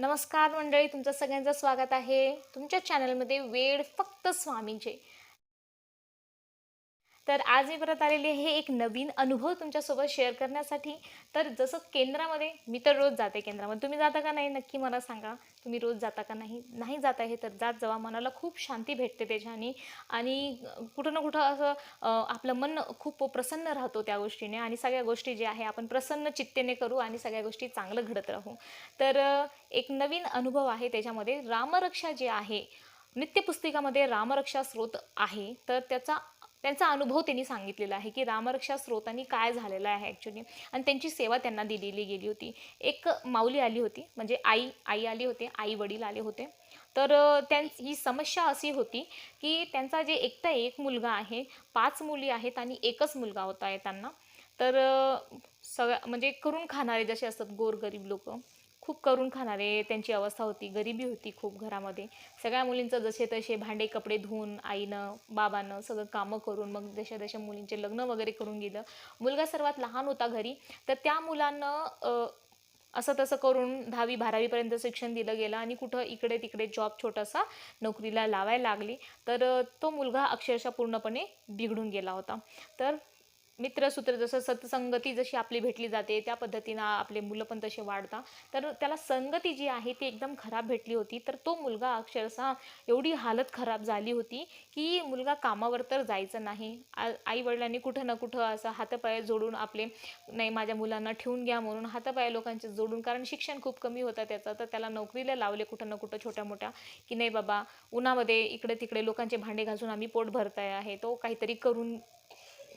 नमस्कार मंडळी तुमचं सगळ्यांचं स्वागत आहे. तुमच्या चॅनलमध्ये वेळ फक्त स्वामींचे. तर आज मी परत आलेली आहे एक नवीन अनुभव तुमच्यासोबत शेअर करण्यासाठी. तर जसं केंद्रामध्ये मी तर रोज जाते केंद्रामध्ये. तुम्ही जाता का नाही? नक्की मला सांगा. तुम्ही रोज जाता का नाही? नाही जात आहे तर जात जावा. मनाला खूप शांती भेटते त्याच्याने. आणि कुठं ना कुठं असं आपलं मन खूप प्रसन्न राहतो त्या गोष्टीने. आणि सगळ्या गोष्टी जे आहे आपण प्रसन्न चित्तेने करू आणि सगळ्या गोष्टी चांगलं घडत राहू. तर एक नवीन अनुभव आहे त्याच्यामध्ये. रामरक्षा जे आहे नित्यपुस्तिकामध्ये रामरक्षा स्रोत आहे. तर त्याचा त्यांचा अनुभव त्यांनी सांगितलेला आहे की रामरक्षा स्रोतांनी काय झालेलं आहे ॲक्च्युली आणि त्यांची सेवा त्यांना दिलेली गेली होती. एक माऊली आली होती म्हणजे आई आई आली होते आई वडील आले होते. तर त्यां ही समस्या अशी होती की त्यांचा जे एकटा एक मुलगा आहे पाच मुली आहेत आणि एकच मुलगा होता आहे त्यांना. तर सगळ्या म्हणजे करून खाणारे जसे असतात गोरगरीब लोक खूप करून खाणारे त्यांची अवस्था होती गरिबी होती खूप घरामध्ये. सगळ्या मुलींचं जसे तसे भांडे कपडे धुवून आईनं बाबानं सगळं कामं करून मग जशा जशा मुलींचे लग्न वगैरे करून गेलं. मुलगा सर्वात लहान होता घरी तर त्या मुलांना असं तसं करून दहावी बारावीपर्यंत शिक्षण दिलं गेलं आणि कुठं इकडे तिकडे जॉब छोटासा नोकरीला लावायला लागली. तर तो मुलगा अक्षरशः पूर्णपणे बिघडून गेला होता. तर मित्रसूत्र जसं सत्संगती जशी आपली भेटली जाते त्या पद्धतीनं आपले मुलं पण तसे वाढतात. तर त्याला संगती जी आहे ती एकदम खराब भेटली होती. तर तो मुलगा अक्षरशः एवढी हालत खराब झाली होती की मुलगा कामावर तर जायचं नाही. आई वडिलांनी कुठं ना कुठं असं हातापाय जोडून आपले नाही माझ्या मुलांना ठेवून घ्या म्हणून हातापाय लोकांचे जोडून कारण शिक्षण खूप कमी होतं त्याचं. तर त्याला नोकरीला लावले कुठं ना कुठं छोट्या मोठ्या की नाही बाबा उन्हामध्ये इकडे तिकडे लोकांचे भांडे घासून आम्ही पोट भरताय आहे. तो काहीतरी करून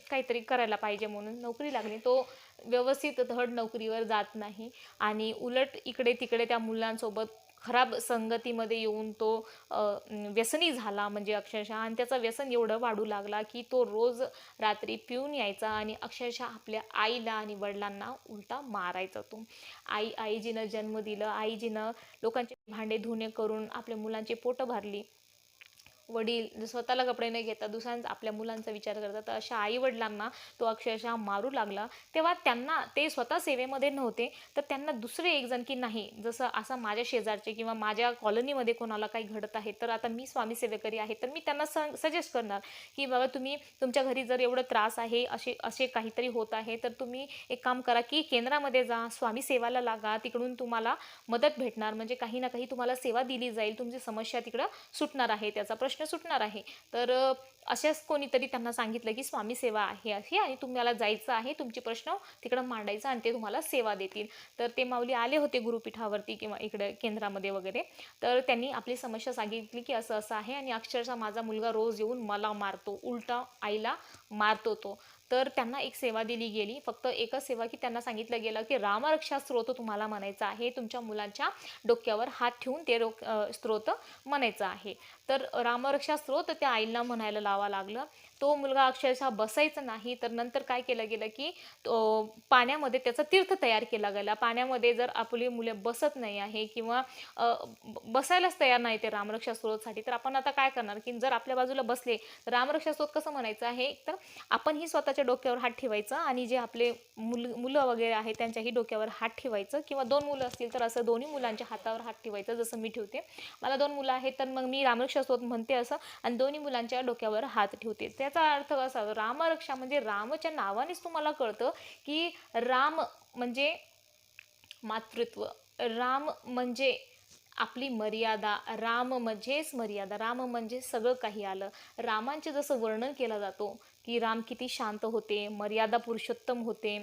काहीतरी करायला पाहिजे म्हणून नोकरी लागली. तो व्यवस्थित धड नोकरीवर जात नाही आणि उलट इकडे तिकडे त्या मुलांसोबत खराब संगतीमध्ये येऊन तो व्यसनी झाला म्हणजे अक्षरशः आणि त्याचं व्यसन एवढं वाढू लागला की तो रोज रात्री पिऊन यायचा आणि अक्षरशः आपल्या आईला आणि वडिलांना उलटा मारायचा तो. आई आईजीनं जन्म दिलं. आईजीनं लोकांचे भांडे धुणे करून आपल्या मुलांची पोटं भरली. वडील स्वतःला कपडे न घेता दुसऱ्यांचा आपल्या मुलांचा विचार करतात तर अशा आईवडिलांना तो अक्षरशः मारू लागला. तेव्हा त्यांना ते स्वतः सेवेमध्ये नव्हते तर त्यांना दुसरे एक जण की नाही जसं असं माझ्या शेजारचे किंवा माझ्या कॉलनीमध्ये कोणाला काही घडत आहे तर आता मी स्वामी सेवेकरी आहे तर मी त्यांना सं सजेस्ट करणार की बाबा तुम्ही तुमच्या घरी जर एवढं त्रास आहे असे असे काहीतरी होत आहे तर तुम्ही एक काम करा की केंद्रामध्ये जा स्वामी सेवाला लागा तिकडून तुम्हाला मदत भेटणार म्हणजे काही ना काही तुम्हाला सेवा दिली जाईल तुमची समस्या तिकडं सुटणार आहे त्याचा प्रश्न प्रश्न सुटणार आहे. तर अशाच कोणीतरी त्यांना सांगितलं की स्वामी सेवा आहे अशी आणि तुम्हाला जायचं आहे तुमचे प्रश्न तिकडं मांडायचा आणि ते तुम्हाला सेवा देतील. तर ते माऊली आले होते गुरुपीठावरती किंवा इकडे केंद्रामध्ये वगैरे. तर त्यांनी आपली समस्या सांगितली की असं असं आहे आणि अक्षरशः माझा मुलगा रोज येऊन मला मारतो उलटा आईला मारतो तो. तर त्यांना एक सेवा दिली गेली. फक्त एकच सेवा की त्यांना सांगितलं गेलं की रामरक्षा स्त्रोत तुम्हाला म्हणायचा आहे. तुमच्या मुलांच्या डोक्यावर हात ठेवून ते रोक स्त्रोत म्हणायचं आहे. तर रामरक्षा स्त्रोत त्या आईला म्हणायला लावा लागलं. तो मुलगा अक्षरशः बसायचा नाही. तर नंतर काय केलं गेलं की तो पाण्यामध्ये त्याचा तीर्थ तयार केला गेला. पाण्यामध्ये जर आपली मुले बसत नाही आहे किंवा ब- बसायलाच तयार नाही ते रामरक्षा स्रोतसाठी तर आपण आता काय करणार की जर आपल्या बाजूला बसले तर रामरक्षा स्रोत कसं म्हणायचं आहे? तर आपणही स्वतःच्या डोक्यावर हात ठेवायचं आणि जे आपले मुल मुलं वगैरे आहेत त्यांच्याही डोक्यावर हात ठेवायचं किंवा दोन मुलं असतील तर असं दोन्ही मुलांच्या हातावर हात ठेवायचं जसं मी ठेवते. मला दोन मुलं आहेत तर मग मी रामरक्षा स्त्रोत म्हणते असं आणि दोन्ही मुलांच्या डोक्यावर हात ठेवते. त्याचा अर्थ असा रामरक्षा म्हणजे रामच्या नावानेच तुम्हाला कळतं की राम म्हणजे मातृत्व. राम म्हणजे आपली मर्यादा राम म्हणजेच मर्यादा राम म्हणजे सगळं काही आलं. रामांचे जसं वर्णन केलं जातो की राम किती शांत होते मर्यादा पुरुषोत्तम होते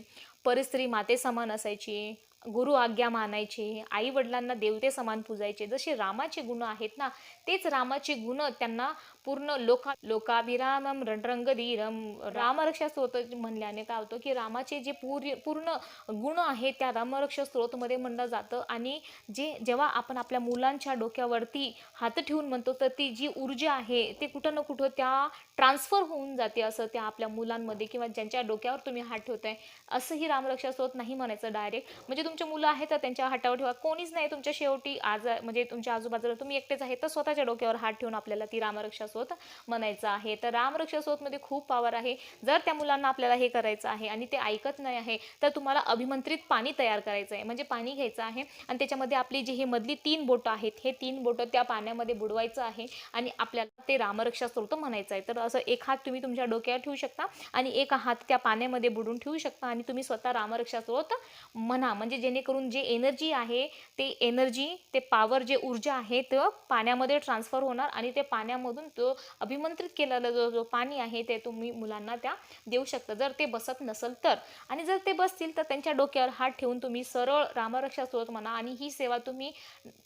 परिस्त्री माते समान असायची गुरु आज्ञा मानायचे आई वडिलांना देवते समान पूजायचे जसे रामाचे गुण आहेत ना तेच रामाचे गुण त्यांना पूर्ण लोका लोकाभिरामम रणरंगधीरम रामरक्षा स्त्रोत म्हणल्याने काय होतं की रामाचे जे पूर्ण पूर्ण गुण आहेत त्या रामरक्षा स्त्रोतमध्ये म्हणलं जातं आणि जे जेव्हा आपण आपल्या मुलांच्या डोक्यावरती हात ठेवून म्हणतो तर ती जी ऊर्जा आहे ते कुठं ना कुठं त्या ट्रान्सफर होऊन जाते असं त्या आपल्या मुलांमध्ये किंवा ज्यांच्या डोक्यावर तुम्ही हात ठेवताय असंही रामरक्षा स्त्रोत नाही म्हणायचं डायरेक्ट म्हणजे तुमचे मुलं आहेत तर त्यांच्या हातावर ठेवा. कोणीच नाही तुमच्या शेवटी आज म्हणजे तुमच्या आजूबाजूला तुम्ही एकटेच आहे तर स्वतःच्या डोक्यावर हात ठेवून आपल्याला ती रामरक्षा स्रोत म्हणायचं आहे. तर रामरक्षा स्रोतमध्ये खूप पॉवर आहे. जर त्या मुलांना आपल्याला हे करायचं आहे आणि ते ऐकत नाही आहे तर तुम्हाला अभिमंत्रित पाणी तयार करायचं आहे. म्हणजे पाणी घ्यायचं आहे आणि त्याच्यामध्ये आपली जी हे मधली तीन बोटं आहेत हे तीन बोटं त्या पाण्यामध्ये बुडवायचं आहे आणि आपल्याला ते रामरक्षा स्तोत्र म्हणायचं आहे. तर असं एक हात तुम्ही तुमच्या डोक्यावर ठेवू शकता आणि एक हात त्या पाण्यामध्ये बुडून ठेवू शकता आणि तुम्ही स्वतः रामरक्षा स्रोत म्हणा. म्हणजे जेणेकरून जे एनर्जी आहे ते एनर्जी ते पॉवर जे ऊर्जा आहे ते पाण्यामध्ये ट्रान्सफर होणार आणि ते पाण्यामधून तो अभिमंत्रित केलेला जो जो पाणी आहे ते तुम्ही मुलांना त्या देऊ शकता. जर ते बसत नसेल तर. आणि जर ते बसतील तर त्यांच्या डोक्यावर हात ठेवून तुम्ही सरळ रामरक्षा स्रोत म्हणा आणि ही सेवा तुम्ही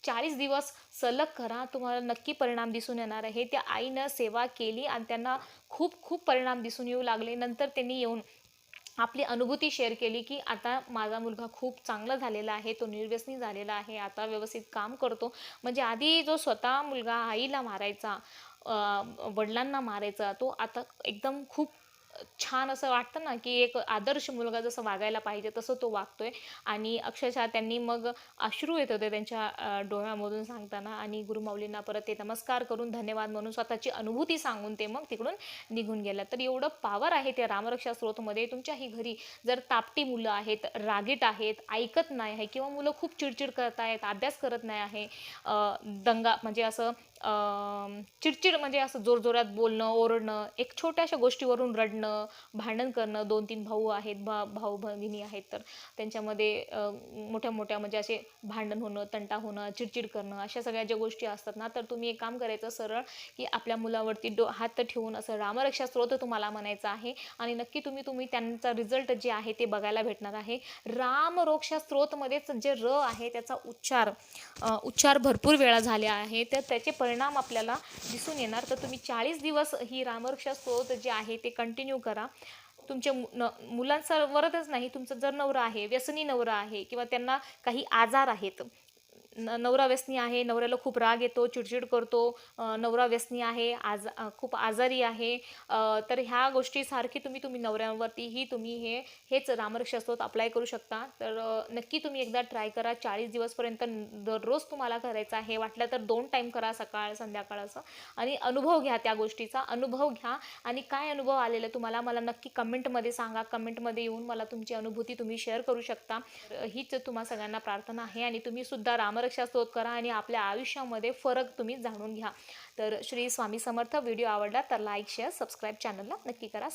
चाळीस दिवस सलग करा. तुम्हाला नक्की परिणाम दिसून येणार आहे. त्या आईनं सेवा केली आणि त्यांना खूप खूप परिणाम दिसून येऊ लागले. नंतर त्यांनी येऊन आपली अनुभूती शेअर केली की आता माझा मुलगा खूप चांगला झालेला आहे तो निर्व्यसनी झालेला आहे आता व्यवस्थित काम करतो. म्हणजे आधी जो स्वतः मुलगा आईला मारायचा वडिलांना मारायचा तो आता एकदम खूप छान असं वाटतं ना की एक आदर्श मुलगा जसं वागायला पाहिजे तसं तो वागतोय. आणि अक्षरशः त्यांनी मग अश्रू येत होते त्यांच्या डोळ्यामधून सांगताना आणि गुरुमाऊलींना परत ते नमस्कार करून धन्यवाद म्हणून स्वतःची अनुभूती सांगून ते मग तिकडून निघून गेला. तर एवढं पावर आहे त्या रामरक्षा स्रोतमध्ये. तुमच्याही घरी जर तापटी मुलं आहेत रागीट आहेत ऐकत नाही आहे किंवा मुलं खूप चिडचिड करत आहेत अभ्यास करत नाही आहे दंगा म्हणजे असं चिडचिड म्हणजे असं जोरजोरात बोलणं ओरडणं एक छोट्याशा गोष्टीवरून रडणं भांडण करणं दोन तीन भाऊ आहेत भा भाऊ भगिनी आहेत तर त्यांच्यामध्ये मोठ्या मोठ्या म्हणजे असे भांडण होणं तंटा होणं चिडचिड करणं अशा सगळ्या ज्या गोष्टी असतात ना तर तुम्ही एक काम करायचं सरळ की आपल्या मुलावरती डो हात ठेवून असं रामरक्षा स्रोत तुम्हाला म्हणायचं आहे आणि नक्की तुम्ही तुम्ही त्यांचा रिझल्ट जे आहे ते बघायला भेटणार आहे. रामरोक्षा स्रोतमध्येच जे र आहे त्याचा उच्चार उच्चार भरपूर वेळा झाले आहे तर त्याचे परिणाम आपल्याला दिसून येणार. तर तुम्ही चाळीस दिवस ही रामरक्षा स्त्रोत जे आहे ते कंटिन्यू करा. तुमच्या न मुलांसवरच नाही तुमचं जर नवरा आहे व्यसनी नवरा आहे किंवा त्यांना काही आजार आहेत न नवरा व्यसनी आहे नवऱ्याला खूप राग येतो चिडचिड करतो नवरा व्यसनी आहे आज खूप आजारी आहे. तर ह्या गोष्टीसारखी तुम्ही तुम्ही नवऱ्यावरतीही तुम्ही हे हेच रामरक्षा अप्लाय करू शकता. तर नक्की तुम्ही एकदा ट्राय करा. चाळीस दिवसपर्यंत दररोज तुम्हाला करायचं आहे. वाटलं तर दोन टाईम करा सकाळ संध्याकाळ असं. आणि अनुभव घ्या त्या गोष्टीचा. अनुभव घ्या. आणि काय अनुभव आलेला तुम्हाला मला नक्की कमेंटमध्ये सांगा. कमेंटमध्ये येऊन मला तुमची अनुभूती तुम्ही शेअर करू शकता. हीच तुम्हा सगळ्यांना प्रार्थना आहे. आणि तुम्ही सुद्धा रामर रामरक्षा स्तोत्र करा आणि आपल्या आयुष्यामध्ये फरक तुम्ही जाणून घ्या. तर श्री स्वामी समर्थ व्हिडिओ आवडला तर लाईक शेअर सबस्क्राईब चॅनलला नक्की करा.